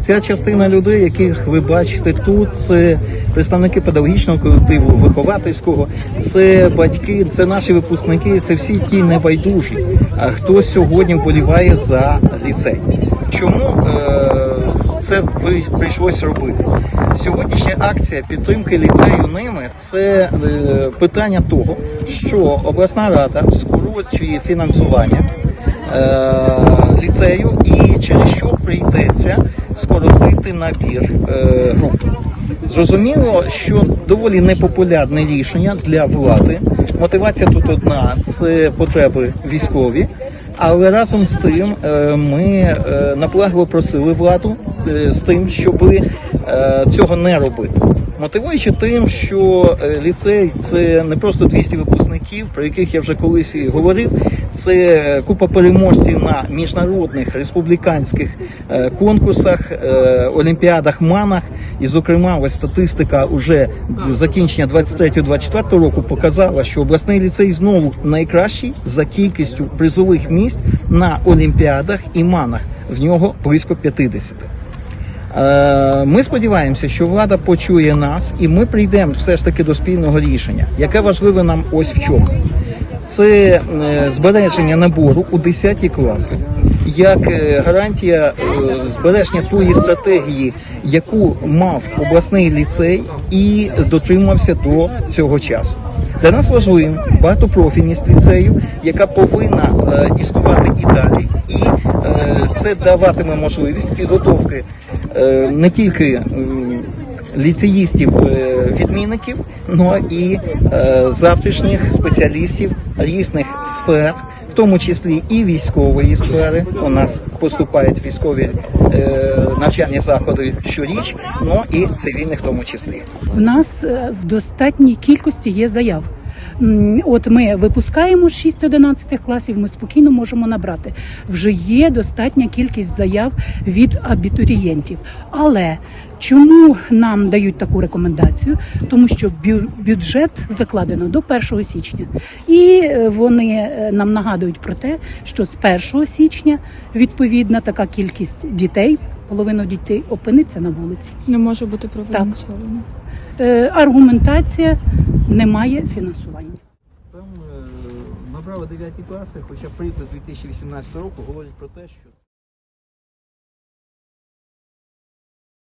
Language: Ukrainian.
Ця частина людей, яких ви бачите тут, це представники педагогічного колективу, виховательського, це батьки, це наші випускники, це всі ті небайдужі, а хто сьогодні вболіває за ліцей. Чому е, це ви прийшлось робити? Сьогоднішня акція підтримки ліцею ними це е, питання того, що обласна рада скорочує фінансування е, ліцею і через що прийдеться скоротити набір е, груп. Зрозуміло, що доволі непопулярне рішення для влади. Мотивація тут одна це потреби військові. Але разом з тим е, ми е, наполегливо просили владу з тим, щоб цього не робити. Мотивуючи тим, що е, ліцей це не просто 200 випускників, про яких я вже колись і говорив. Це купа переможців на міжнародних республіканських е, конкурсах, е, олімпіадах, манах. І, зокрема, ось статистика уже закінчення 23-24 року показала, що обласний ліцей знову найкращий за кількістю призових місць на олімпіадах і манах. В нього близько 50. Е, Ми сподіваємося, що влада почує нас, і ми прийдемо все ж таки до спільного рішення, яке важливе нам ось в чому. Це е, збереження набору у 10 класи, як е, гарантія збереження тої стратегії, яку мав обласний ліцей і дотримався до цього часу. Для нас важливим багатопрофільність ліцею, яка повинна існувати і далі, і це даватиме можливість підготовки не тільки е, відмінників, але і е, завтрашніх спеціалістів різних сфер, в тому числі і військової сфери. У нас поступають військові е, навчальні заклади щоріч, ну і цивільних в тому числі. В нас е, в достатній кількості є заяв. От ми випускаємо 6-11 класів, ми спокійно можемо набрати. Вже є достатня кількість заяв від абітурієнтів. Але чому нам дають таку рекомендацію? Тому що бю- бюджет закладено до 1 січня, і е, вони е, нам нагадують про те, що з 1 січня відповідна така кількість дітей, половина дітей опиниться на вулиці. Не може бути профінансовано. Е, аргументація немає фінансування. Там набрали 9 класи, хоча припис 2018 року говорить про те, що